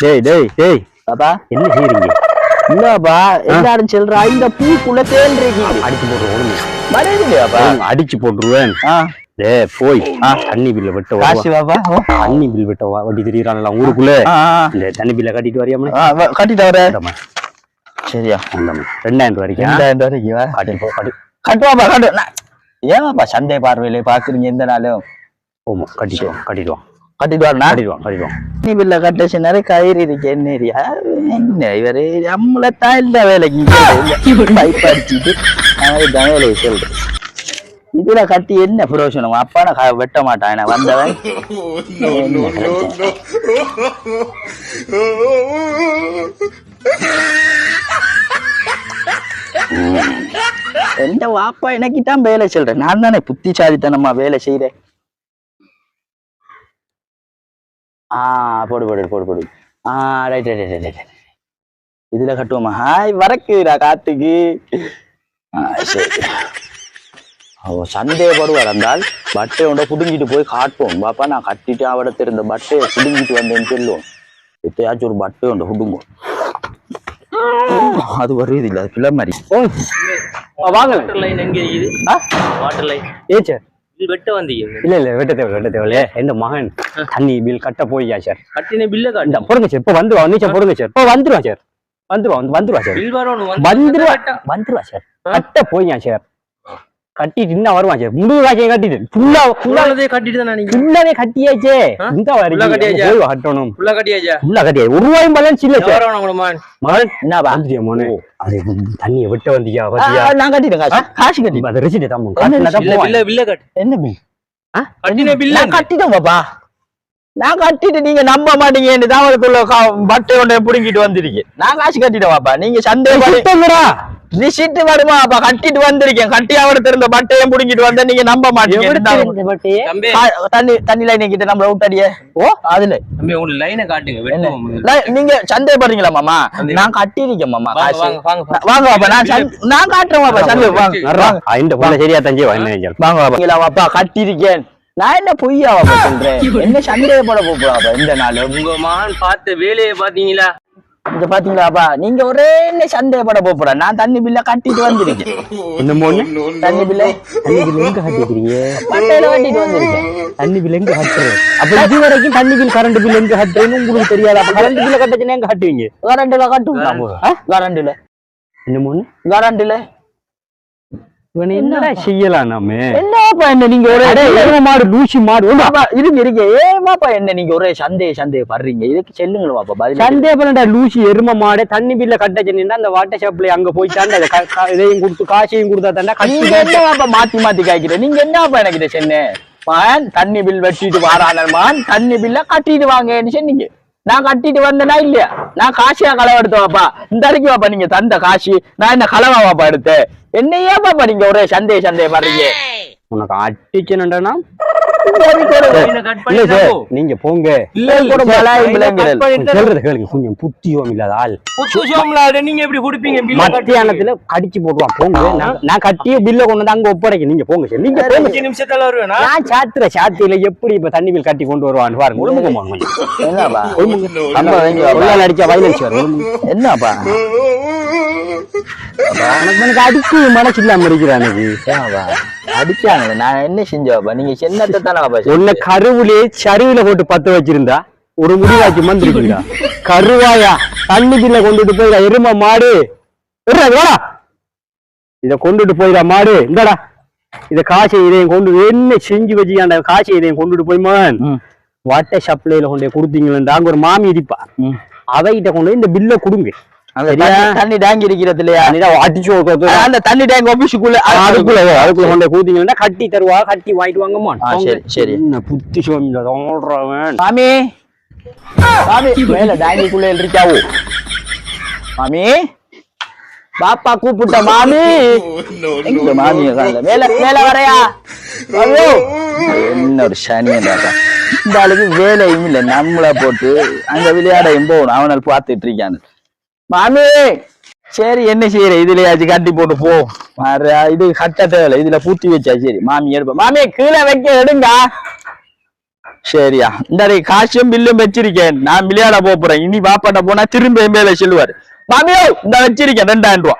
டேய் டேய் டேய். பாப்பா. என்ன செய்றீங்க? இல்லப்பா எல்லாரும் சொல்றா? இந்த பூக்குள்ள தேன் அடிச்சு போட்டு ஓடுங்க மறையுதுலையாப்பா அடிச்சு போட்டுருவேன். டேய் போய். தண்ணி பில்ல வெட்ட காசு. பாப்பா. தண்ணி பில் வெட்ட வா- வண்டி தெரியுறான்ல ஊருக்குள்ள. இந்த தண்ணி பில்ல கட்டிட்டு வரியாம கட்டிட்டு வர சரியா. ரெண்டாயிரம் ரூபாய் வரைக்கும் ரெண்டாயிரம் ரூபாய்க்கு வா. கட்டி போ கட்டி. கட்டுவாப்பா கட்டு. ஏமாப்பா சந்தை பார்வையில பாக்குறீங்க எந்த நாளும்? போமா கட்டிட்டு கட்டிட்டு வா கட்டிட்டு வா நீ பில்ல கட்ட நிறைய கயிறு இருக்கு என்ன ஏரியா? என்ன இவரு? தான் இல்ல வேலைக்கு பைப் அடிச்சுட்டு அவன் தான் வேலையை சொல்றேன் இதுல கட்டி என்ன பிரயோஜனம் அப்பா நான் வெட்ட மாட்டான் என்ன வந்தவன்? எந்த வாப்பா எனக்கு தான் வேலை சொல்றேன். நான் தானே புத்திசாலித்தனமா வேலை செய்யறேன் ஆ போடு போடு போடு போடு. ஆ ரைட் ரைட் ரைட் ரைட் இதுல கட்டுவோமா? ஹாய் வரக்குடா காத்துக்கு ஆ, சரி. ஓ சந்தேகப்படுவார் இருந்தால் பட்டையை உண்ட புடுங்கிட்டு போய் காட்டுவோம். பாப்பா நான் கட்டிட்டு அவட தெரிந்த பட்டையை புடுங்கிட்டு வந்தேன்னு சொல்லுவோம். எத்தையாச்சும் ஒரு பட்டை உண்ட புடுங்கும் அது வருது இல்ல அது பிள்ளை மாதிரி வாங்க வாட்டர் லைன் எங்க இருக்குது? வாட்டர் லைன் ஏ சார் வெட்ட வந்தீங்க? இல்ல இல்ல வெட்ட தேவை வெட்ட தேவையில்ல. எந்த மகன் தண்ணி பில் கட்ட போய்யா சார் கட்டின பில்ல காட்டு. பொறுங்க சார் இப்ப வந்துருவா நீச்சல் பொறுங்க சார் இப்ப வந்துருவா சார் வந்துருவா வந்து வந்துருவா சார் வந்துருவா வந்துருவா சார் கட்ட போய்யா சார் கட்டிட்டு இன்னும் வருவான் சார் முழு கட்டிட்டு. ஃபுல்லா ஃபுல்லா ஃபுல்லாவே கட்டிட்டு தானே ஃபுல்லாவே கட்டியாச்சே. ஆ? இந்த ஃபுல்லா வரைக்கும் கட்டியாச்சா? போய் கட்டணும். ஃபுல்லா கட்டியாச்சா? ஃபுல்லா கட்டியா ஒரு ரூபாயும் பேலன்ஸ் இல்ல சார் வரணும் உங்களோட மான்? மகன் என்னப்பா? வந்துட்டியா மோனே? அது தண்ணியை விட்ட வந்தியா ஆ, பாத்தியா? நான் கட்டிட்டேன் காசு. காசு கட்டி. அதை ரெசிட் என்ன பில்ல கட்டு. என்ன பில்? கட்டின பில்ல நான் கட்டிட்டேன் பாப்பா. நான் கட்டிட்டு நீங்க நம்ப மாட்டீங்க. தாவரத்துள்ள பட்டை ஒன்றை புடுங்கிட்டு வந்திருக்கீங்க. நான் காசு கட்டிட்டேன் பாப்பா. நீங்க சந்தேகம் ரிசிட் வருமா? அப்ப கட்டிட்டு வந்திருக்கேன். கட்டி அவர் திறந்த பட்டையும் புடுங்கிட்டு வந்த நீங்க நம்ப மாட்டீங்க. தண்ணி தண்ணி லைன் கிட்ட நம்மள விட்டாடியே ஓ அதுல. உங்களுக்கு லைனை காட்டுங்க. நீங்க சந்தேகப்படுறீங்களா மாமா. நான் கட்டியிருக்கேன் மாமா வாங்க பாப்பா நான் நான் காட்டுறேன் பாப்பா சந்தேகம் வாங்க வாங்க. இந்த போல சரியா தஞ்சே வாங்க வாங்க பாப்பா கட்டியிருக்கேன். நான் என்ன பொய்யா சொல்றேன்? என்ன சந்தேகப்பட போப்பா இந்த நாள்? உங்க மகன் பார்த்த வேலையை பாத்தீங்களா இங்க பாத்தீங்களாப்பா? நீங்க ஒரே என்ன சந்தேகப்பட போறா நான் தண்ணி பில்ல கட்டிட்டு வந்திருக்கேன். இந்த மோனு? தண்ணி பில்ல தண்ணி பில் எங்க கட்டிக்கிறீங்க? பட்டையில கட்டிட்டு வந்திருக்கேன். தண்ணி பில் எங்க கட்டுறது? அப்ப இது வரைக்கும் தண்ணி பில் கரண்ட் பில் எங்க கட்டுறேன்னு உங்களுக்கு தெரியாது. அப்ப கரண்ட் பில்ல கட்டச்சுன்னா எங்க கட்டுவீங்க? கரண்ட்ல கட்டுவோம். கரண்ட்ல இந்த மோனு? கரண்ட்ல என்னடா செய்யலாம் நாம? என்னப்பா என்ன நீங்க ஒரே மாடு லூசி மாடு இருங்க இருங்க. ஏமாப்பா என்ன நீங்க ஒரே சந்தேக சந்தேகப்படுறீங்க இதுக்கு செல்லுங்களா பாப்பா பதில் சந்தே பண்ணடா லூசி எருமை மாடு தண்ணி பில்ல கட்டச்சுன்னா அந்த வாட்டர் ஷாப்ல அங்க போய் தாண்டா இதையும் கொடுத்து காசையும் கொடுத்தா தாண்டா நீங்க கட்டி என்னப்பா மாத்தி மாத்தி காய்க்கிற நீங்க என்னப்பா எனக்கு சொன்ன மான் தண்ணி பில் வெட்டிட்டு வாரான மான் தண்ணி பில்ல கட்டிட்டு வாங்கன்னு சொன்னீங்க. நான் கட்டிட்டு வந்தேனா இல்லையா? நான் காசியா களவு எடுத்தவாப்பா. இந்த வரைக்கும் வாப்பா நீங்க தந்த காசு. நான் என்ன களவா வாப்பா எடுத்தேன்? என்ன பாப்பா நீங்க ஒரே சந்தேக சந்தேக பாருங்க உனக்கு அட்டிச்சுனா நீங்க போங்க. சொல்றது கேளுங்க கொஞ்சம் புத்தியோம் இல்லாத ஆள். நீங்க எப்படி குடிப்பீங்க மத்தியானத்துல கடிச்சு போடுவான் போங்க. நான் கட்டிய பில்ல கொண்டு வந்து அங்க ஒப்படைக்க நீங்க போங்க சார் நீங்க போங்க. அஞ்சு நிமிஷத்துல வருவேனா? நான் சாத்துற சாத்தியில எப்படி இப்ப தண்ணி பில் கட்டி கொண்டு வருவான்னு பாருங்க. ஒழுங்குங்க போங்க அடிச்சா வயலன்ஸ் வரும். என்னப்பா? எனக்கு எனக்கு அடிச்சு மனசு இல்லாம இருக்கிறானுக்கு ஏன்ப்பா அடிச்சாங்களே நான் என்ன செஞ்சவாப்பா நீங்க சின்னத்தை தானே உன்னை கருவுலே சரிவுல போட்டு பத்த வச்சிருந்தா ஒரு முடிவாக்கி மந்திருக்கீங்க கருவாயா தண்ணி பில்ல கொண்டுட்டு போயிடா எரும மாடு. இத கொண்டுட்டு போயிடா மாடு. இந்தடா. இத காசை இதையும் கொண்டு என்ன செஞ்சு வச்சுக்காண்ட காசை இதையும் கொண்டுட்டு போய் மகன் ம். வாட்டர் சப்ளைல கொண்டு போய் கொடுத்தீங்களா அங்க ஒரு மாமி இருப்பா. ம். அவைகிட்ட கொண்டு இந்த பில்ல கொடுங்க? தண்ணி- தண்ணி டேங்க் இருக்கிறது இல்லையா அடிச்சு அந்த தண்ணி டேங்க் ஆபீஸுக்குள்ள அதுக்குள்ள அதுக்குள்ள கொண்டு போய் கொடுத்தீங்கன்னா கட்டி தருவா கட்டி வாங்கிட்டு வாங்கம்மா சரி, சரி. புத்தி சொல்றவன் மாமி. மாமி மேல டேங்கிக்குள்ள இருக்காவோ மாமி. பாப்பா கூப்பிட்ட மாமி. எங்க மேல மேல வரையா? ஐயோ. என்ன ஒரு சனியன் தாத்தா. இந்த ஆளுக்கு வேலையும் இல்ல. நம்மள போட்டு அங்க விளையாடையும் போகணும். அவனால் பார்த்துட்டு இருக்கான்னு மாமி! சரி என்ன செய்யற? இதுலயாச்சும் கட்டி போட்டு போ. இது கட்ட தேவையில்ல. இதுல பூத்தி வச்சா சரி. மாமி எடுப்ப. மாமி கீழே வைக்க எடுங்க. சரியா. இந்த காசியும் பில்லும் வச்சிருக்கேன். நான் விளையாட போறேன். இனி பாப்பாட்ட போனா திரும்ப என் மேல சொல்லுவாரு. மாமியோ இந்த வச்சிருக்கேன். ரெண்டாயிரம் ரூபா.